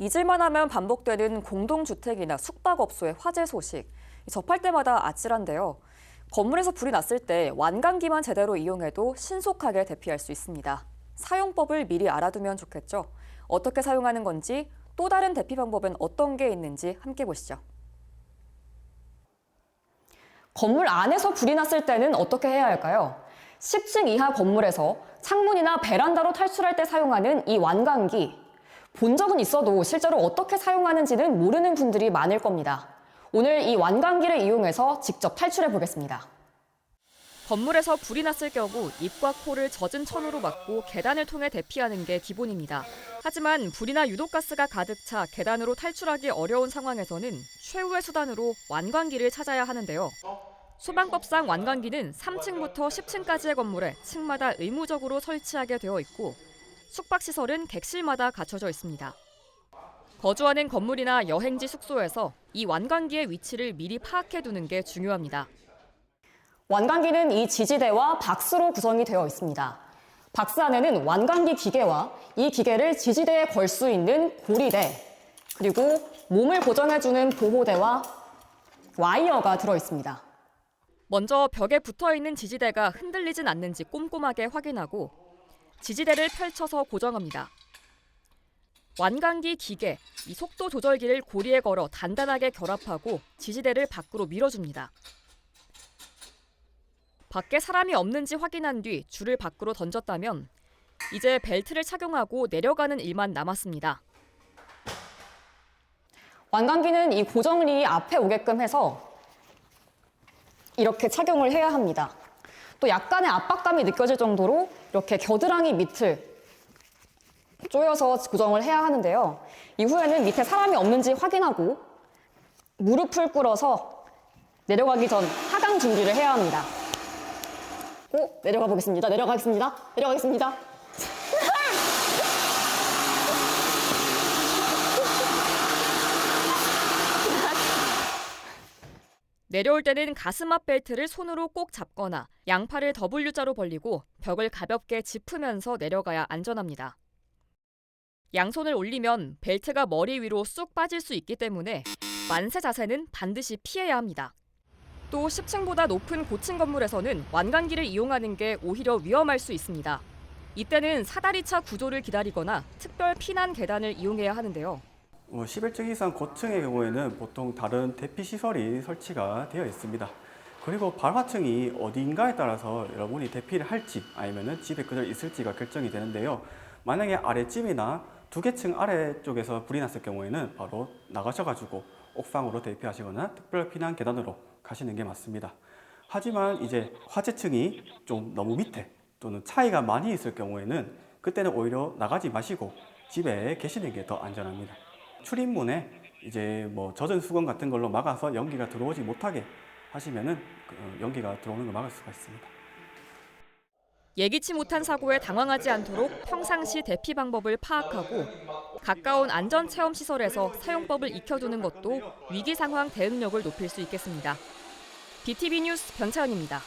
잊을만 하면 반복되는 공동주택이나 숙박업소의 화재 소식. 접할 때마다 아찔한데요. 건물에서 불이 났을 때 완강기만 제대로 이용해도 신속하게 대피할 수 있습니다. 사용법을 미리 알아두면 좋겠죠. 어떻게 사용하는 건지 또 다른 대피 방법은 어떤 게 있는지 함께 보시죠. 건물 안에서 불이 났을 때는 어떻게 해야 할까요? 10층 이하 건물에서 창문이나 베란다로 탈출할 때 사용하는 이 완강기. 본 적은 있어도 실제로 어떻게 사용하는지는 모르는 분들이 많을 겁니다. 오늘 이 완강기를 이용해서 직접 탈출해 보겠습니다. 건물에서 불이 났을 경우 입과 코를 젖은 천으로 막고 계단을 통해 대피하는 게 기본입니다. 하지만 불이나 유독가스가 가득 차 계단으로 탈출하기 어려운 상황에서는 최후의 수단으로 완강기를 찾아야 하는데요. 소방법상 완강기는 3층부터 10층까지의 건물에 층마다 의무적으로 설치하게 되어 있고 숙박시설은 객실마다 갖춰져 있습니다. 거주하는 건물이나 여행지 숙소에서 이 완강기의 위치를 미리 파악해 두는 게 중요합니다. 완강기는 이 지지대와 박스로 구성이 되어 있습니다. 박스 안에는 완강기 기계와 이 기계를 지지대에 걸 수 있는 고리대, 그리고 몸을 고정해주는 보호대와 와이어가 들어 있습니다. 먼저 벽에 붙어 있는 지지대가 흔들리진 않는지 꼼꼼하게 확인하고 지지대를 펼쳐서 고정합니다. 완강기 기계, 이 속도 조절기를 고리에 걸어 단단하게 결합하고 지지대를 밖으로 밀어줍니다. 밖에 사람이 없는지 확인한 뒤 줄을 밖으로 던졌다면 이제 벨트를 착용하고 내려가는 일만 남았습니다. 완강기는 이 고정리 앞에 오게끔 해서 이렇게 착용을 해야 합니다. 또 약간의 압박감이 느껴질 정도로 이렇게 겨드랑이 밑을 조여서 고정을 해야 하는데요. 이후에는 밑에 사람이 없는지 확인하고 무릎을 꿇어서 내려가기 전 하강 준비를 해야 합니다. 오, 내려가 보겠습니다. 내려가겠습니다. 내려가겠습니다. 내려올 때는 가슴 앞 벨트를 손으로 꼭 잡거나 양팔을 W자로 벌리고 벽을 가볍게 짚으면서 내려가야 안전합니다. 양손을 올리면 벨트가 머리 위로 쑥 빠질 수 있기 때문에 만세 자세는 반드시 피해야 합니다. 또 10층보다 높은 고층 건물에서는 완강기를 이용하는 게 오히려 위험할 수 있습니다. 이때는 사다리차 구조를 기다리거나 특별 피난 계단을 이용해야 하는데요. 어, 11층 이상 고층의 경우에는 보통 다른 대피 시설이 설치가 되어 있습니다. 그리고 발화층이 어디인가에 따라서 여러분이 대피를 할지 아니면 집에 그대로 있을지가 결정이 되는데요. 만약에 아래쯤이나 두 개 층 아래쪽에서 불이 났을 경우에는 바로 나가셔가지고 옥상으로 대피하시거나 특별 피난 계단으로 가시는 게 맞습니다. 하지만 이제 화재층이 좀 너무 밑에 또는 차이가 많이 있을 경우에는 그때는 오히려 나가지 마시고 집에 계시는 게 더 안전합니다. 출입문에 이제 뭐 젖은 수건 같은 걸로 막아서 연기가 들어오지 못하게 하시면은 그 연기가 들어오는 걸 막을 수가 있습니다. 예기치 못한 사고에 당황하지 않도록 평상시 대피 방법을 파악하고 가까운 안전 체험 시설에서 사용법을 익혀두는 것도 위기 상황 대응력을 높일 수 있겠습니다. BTV 뉴스 변차연입니다.